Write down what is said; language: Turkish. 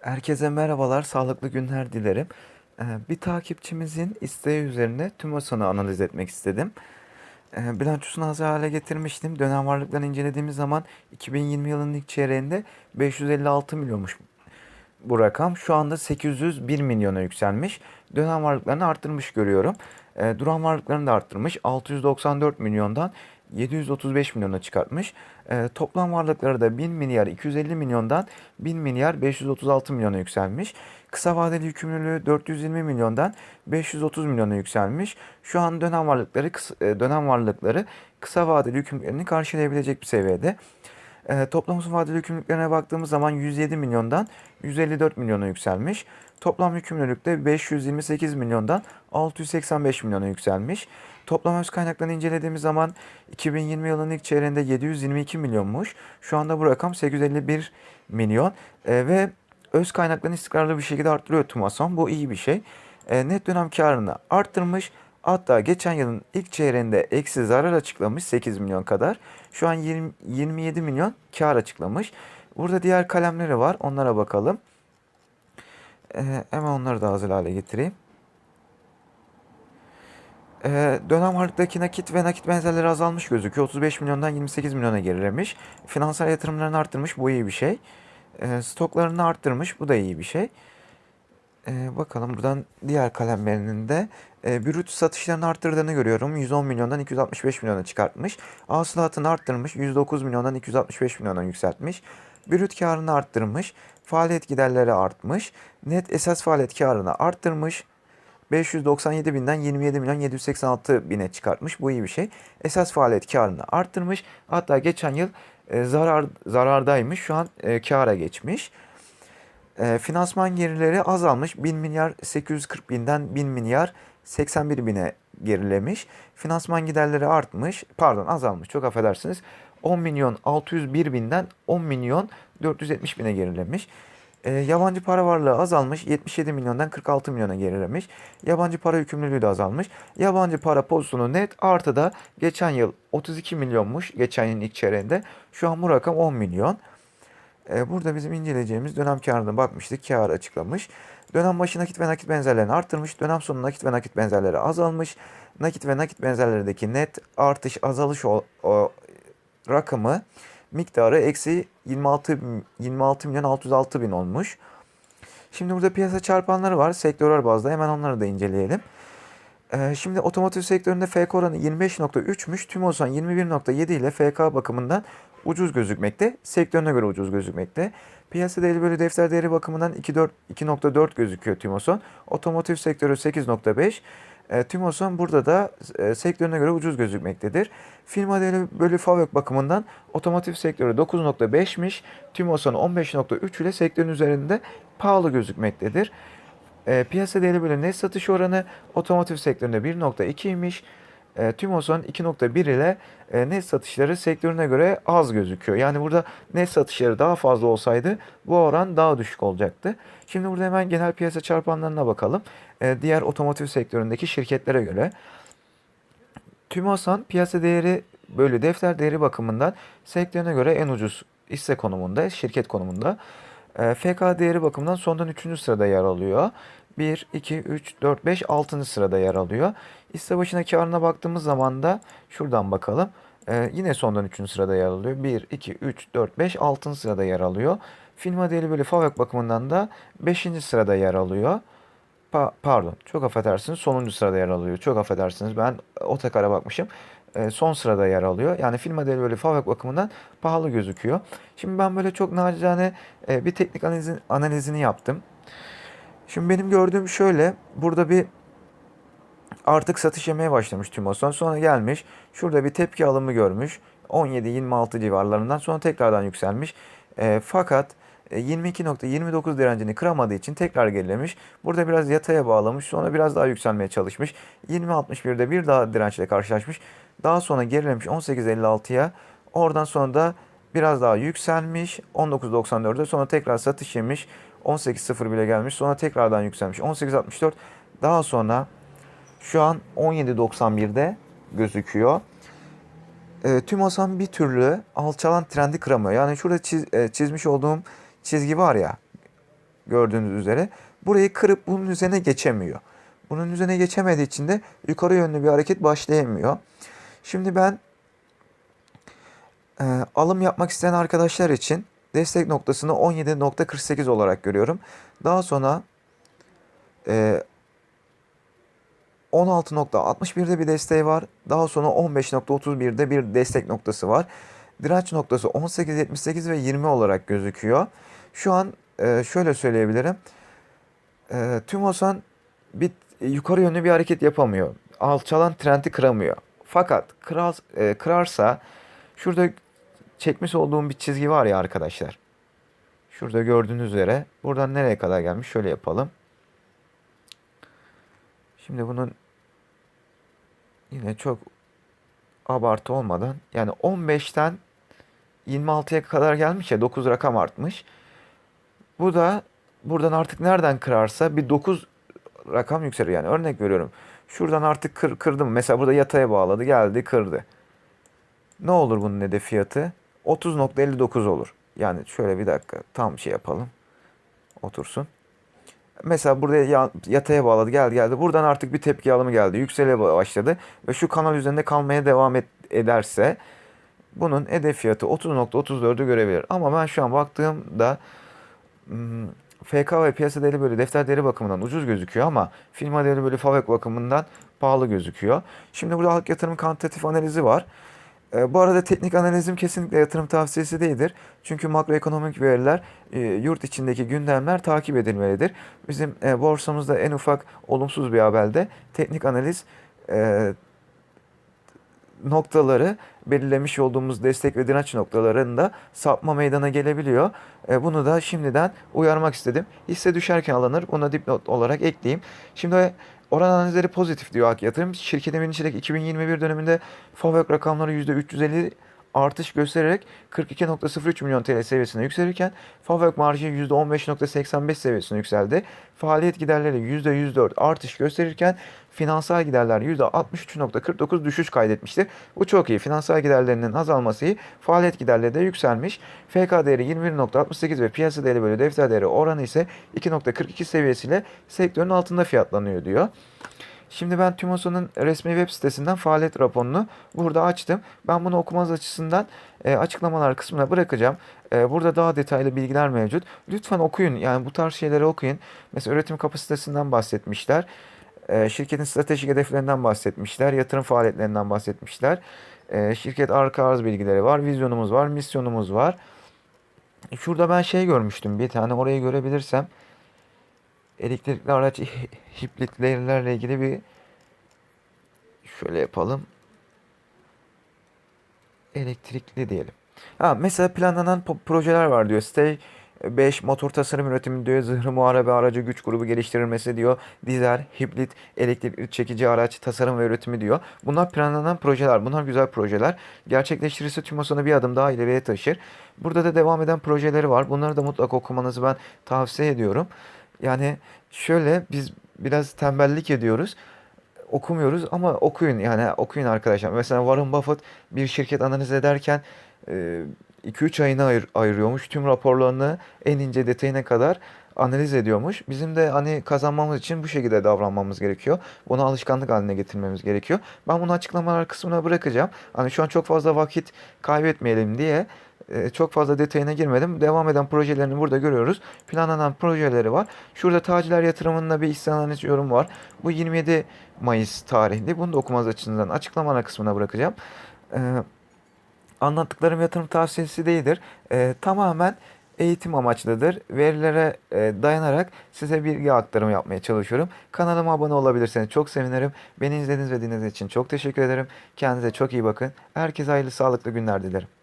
Herkese merhabalar, sağlıklı günler dilerim. Ee, Bir takipçimizin isteği üzerine TÜMOSAN'ı analiz etmek istedim. Ee, Bilançosunu hazır hale getirmiştim. Dönem varlıklarını incelediğimiz zaman 2020 yılının ilk çeyreğinde 556 milyonmuş bu rakam. Şu anda 801 milyona yükselmiş. Dönem varlıklarını arttırmış görüyorum. Ee, duran varlıklarını da arttırmış. 694 milyondan 735 milyona çıkartmış. Ee, toplam varlıkları da 1000 milyar 250 milyondan 1000 milyar 536 milyona yükselmiş. Kısa vadeli yükümlülüğü 420 milyondan 530 milyona yükselmiş. Şu an dönem varlıkları e, dönem varlıkları kısa vadeli yükümlülüklerini karşılayabilecek bir seviyede. E, toplam uzun vadeli yükümlülüklerine baktığımız zaman 107 milyondan 154 milyona yükselmiş. Toplam yükümlülük de 528 milyondan 685 milyona yükselmiş. Toplam öz kaynaklarını incelediğimiz zaman 2020 yılının ilk çeyreğinde 722 milyonmuş. Şu anda bu rakam 851 milyon E, ve öz kaynaklarını istikrarlı bir şekilde arttırıyor TÜMASON. Bu iyi bir şey. E, net dönem karını arttırmış. Hatta geçen yılın ilk çeyreğinde eksi zarar açıklamış 8 milyon kadar. Şu an 20, 27 milyon kar açıklamış. Burada diğer kalemleri var. Onlara bakalım. Ee, hemen onları da hazır hale getireyim. Ee, dönem varlıktaki nakit ve nakit benzerleri azalmış gözüküyor. 35 milyondan 28 milyona gerilemiş. Finansal yatırımlarını arttırmış. Bu iyi bir şey. Ee, stoklarını arttırmış. Bu da iyi bir şey. Ee, bakalım buradan diğer kalemlerinin de e, brüt satışlarını arttırdığını görüyorum. 110 milyondan 265 milyona çıkartmış. Hasılatını arttırmış. 109 milyondan 265 milyona yükseltmiş. Brüt karını arttırmış. Faaliyet giderleri artmış. Net esas faaliyet karını arttırmış. 597 binden 27 milyon 786 bine çıkartmış. Bu iyi bir şey. Esas faaliyet karını arttırmış. Hatta geçen yıl e, zarar zarardaymış. Şu an e, kâra geçmiş. E, finansman gelirleri azalmış. 1000 milyar 840 binden 1000 milyar 81 bine gerilemiş. Finansman giderleri artmış. Pardon azalmış çok affedersiniz. 10 milyon 601 binden 10 milyon 470 bine gerilemiş. E, yabancı para varlığı azalmış. 77 milyondan 46 milyona gerilemiş. Yabancı para yükümlülüğü de azalmış. Yabancı para pozisyonu net artıda geçen yıl 32 milyonmuş. Geçen yılın ilk. Şu an bu rakam 10 milyon. Ee, Burada bizim inceleyeceğimiz dönem karına bakmıştık. Kar açıklamış. Dönem başı nakit ve nakit benzerlerini arttırmış. Dönem sonu nakit ve nakit benzerleri azalmış. Nakit ve nakit benzerlerdeki net artış azalış o, o rakamı miktarı eksi 26, 26 milyon 606 bin olmuş. Şimdi burada piyasa çarpanları var. Sektörel bazda hemen onları da inceleyelim. Ee, şimdi otomotiv sektöründe FK oranı 25.3'müş. TÜMOSAN 21.7 ile FK bakımından ucuz gözükmekte. Sektörüne göre ucuz gözükmekte. Piyasa değeri bölü defter değeri bakımından 2.4 2.4 gözüküyor TÜMOSAN. Otomotiv sektörü 8.5. E, TÜMOSAN burada da e, sektörüne göre ucuz gözükmektedir. Firma değeri bölü FAVÖK bakımından otomotiv sektörü 9.5'miş. TÜMOSAN 15.3 ile sektörün üzerinde pahalı gözükmektedir. E, piyasa değeri bölü net satış oranı otomotiv sektöründe 1.2'ymiş. E, TÜMOSAN 2.1 ile e, net satışları sektörüne göre az gözüküyor. Yani burada net satışları daha fazla olsaydı bu oran daha düşük olacaktı. Şimdi burada hemen genel piyasa çarpanlarına bakalım. E, diğer otomotiv sektöründeki şirketlere göre. TÜMOSAN piyasa değeri bölü defter değeri bakımından sektörüne göre en ucuz hisse konumunda, şirket konumunda. E, FK değeri bakımından sondan 3. sırada yer alıyor. 1, 2, 3, 4, 5, 6. sırada yer alıyor. Hisse başına karına baktığımız zaman da şuradan bakalım. E, yine sondan 3. sırada yer alıyor. 1, 2, 3, 4, 5, 6. sırada yer alıyor. Firma değeri bölü FAVÖK bakımından da 5. sırada yer alıyor. Pa- pardon, çok affedersiniz. Sonuncu sırada yer alıyor. Çok affedersiniz. Ben otakara bakmışım. E, son sırada yer alıyor. Yani firma değeri böyle FAVÖK bakımından pahalı gözüküyor. Şimdi ben böyle çok nacizane e, bir teknik analizin, analizini yaptım. Şimdi benim gördüğüm şöyle. Burada bir artık satış yemeye başlamış TÜMOSAN. Sonra gelmiş. Şurada bir tepki alımı görmüş. 17-26 civarlarından sonra tekrardan yükselmiş. E, fakat e, 22.29 direncini kıramadığı için tekrar gerilemiş. Burada biraz yataya bağlamış. Sonra biraz daha yükselmeye çalışmış. 20.61'de bir daha dirençle karşılaşmış. Daha sonra gerilemiş 18.56'ya. Oradan sonra da biraz daha yükselmiş. 19.94'de sonra tekrar satış yemiş. 18.0 bile gelmiş. Sonra tekrardan yükselmiş. 18.64 daha sonra şu an 17.91'de gözüküyor. E, TÜMOSAN bir türlü alçalan trendi kıramıyor. Yani şurada çiz- e, çizmiş olduğum çizgi var ya. gördüğünüz üzere. Burayı kırıp bunun üzerine geçemiyor. Bunun üzerine geçemediği için de yukarı yönlü bir hareket başlayamıyor. Şimdi ben e, alım yapmak isteyen arkadaşlar için destek noktasını 17.48 olarak görüyorum. Daha sonra e, 16.61'de bir desteği var. Daha sonra 15.31'de bir destek noktası var. Direnç noktası 18.78 ve 20 olarak gözüküyor. Şu an e, şöyle söyleyebilirim. E, TÜMOSAN bir yukarı yönlü bir hareket yapamıyor. Alçalan trendi kıramıyor. Fakat kırar, e, kırarsa şurada çekmiş olduğum bir çizgi var ya arkadaşlar. Şurada gördüğünüz üzere buradan nereye kadar gelmiş şöyle yapalım. Şimdi bunun yine çok abartı olmadan yani 15'ten 26'ya kadar gelmiş ya 9 rakam artmış. Bu da buradan artık nereden kırarsa bir 9 rakam yükselir. Yani örnek veriyorum. Şuradan artık kır, kırdım. Mesela burada yataya bağladı. Geldi kırdı. Ne olur bunun hedef fiyatı? 30.59 olur. Yani şöyle bir dakika tam şey yapalım. Otursun. Mesela burada ya- yataya bağladı geldi geldi. Buradan artık bir tepki alımı geldi. Yüksele başladı. Ve şu kanal üzerinde kalmaya devam et, ederse bunun hedef fiyatı 30.34'ü görebilir. Ama ben şu an baktığımda hmm, FK ve piyasa değeri böyle defter değeri bakımından ucuz gözüküyor ama firma değeri böyle FAVÖK bakımından pahalı gözüküyor. Şimdi burada halk yatırım kantitatif analizi var. E, bu arada teknik analizim kesinlikle yatırım tavsiyesi değildir. Çünkü makroekonomik veriler, e, yurt içindeki gündemler takip edilmelidir. Bizim e, borsamızda en ufak olumsuz bir haberde teknik analiz e, noktaları belirlemiş olduğumuz destek ve direnç noktalarında sapma meydana gelebiliyor. E, bunu da şimdiden uyarmak istedim. Hisse düşerken alınır. Bunu dipnot olarak ekleyeyim. Şimdi oran analizleri pozitif diyor Yatırım. Şirketin bilinçlik 2021 döneminde FAVÖK rakamları %350 artış göstererek 42.03 milyon TL seviyesine yükselirken FAVÖK marjı %15.85 seviyesine yükseldi. Faaliyet giderleri %104 artış gösterirken finansal giderler %63.49 düşüş kaydetmiştir. Bu çok iyi. Finansal giderlerinin azalması iyi. Faaliyet giderleri de yükselmiş. FK değeri 21.68 ve piyasa değeri bölü defter değeri oranı ise 2.42 seviyesiyle sektörün altında fiyatlanıyor diyor. Şimdi ben TÜMOSA'nın resmi web sitesinden faaliyet raporunu burada açtım. Ben bunu okumanız açısından e, açıklamalar kısmına bırakacağım. E, burada daha detaylı bilgiler mevcut. Lütfen okuyun. Yani bu tarz şeyleri okuyun. Mesela üretim kapasitesinden bahsetmişler. E, şirketin stratejik hedeflerinden bahsetmişler. Yatırım faaliyetlerinden bahsetmişler. E, şirket arka arz bilgileri var. Vizyonumuz var. Misyonumuz var. Şurada ben şey görmüştüm. Bir tane orayı görebilirsem elektrikli araç hibritlerle ilgili bir şöyle yapalım. Elektrikli diyelim. Ha, mesela planlanan projeler var diyor. Stay 5 motor tasarım üretimi diyor. Zırhlı muharebe aracı güç grubu geliştirilmesi diyor. Dizel, hibrit, elektrikli çekici araç tasarım ve üretimi diyor. Bunlar planlanan projeler. Bunlar güzel projeler. Gerçekleştirirse TÜMOSA'nı bir adım daha ileriye taşır. Burada da devam eden projeleri var. Bunları da mutlaka okumanızı ben tavsiye ediyorum. Yani şöyle biz biraz tembellik ediyoruz. Okumuyoruz ama okuyun yani okuyun arkadaşlar. Mesela Warren Buffett bir şirket analiz ederken 2-3 ayını ayır, ayırıyormuş. Tüm raporlarını en ince detayına kadar analiz ediyormuş. Bizim de hani kazanmamız için bu şekilde davranmamız gerekiyor. Bunu alışkanlık haline getirmemiz gerekiyor. Ben bunu açıklamalar kısmına bırakacağım. Hani şu an çok fazla vakit kaybetmeyelim diye e, çok fazla detayına girmedim. Devam eden projelerini burada görüyoruz. Planlanan projeleri var. Şurada Taciler Yatırımı'nda bir analiz yorum var. Bu 27 Mayıs tarihli. Bunu da okumanız açısından açıklamalar kısmına bırakacağım. Ee, anlattıklarım yatırım tavsiyesi değildir. Ee, tamamen eğitim amaçlıdır. Verilere e, dayanarak size bilgi aktarımı yapmaya çalışıyorum. Kanalıma abone olabilirseniz çok sevinirim. Beni izlediğiniz ve dinlediğiniz için çok teşekkür ederim. Kendinize çok iyi bakın. Herkese hayırlı sağlıklı günler dilerim.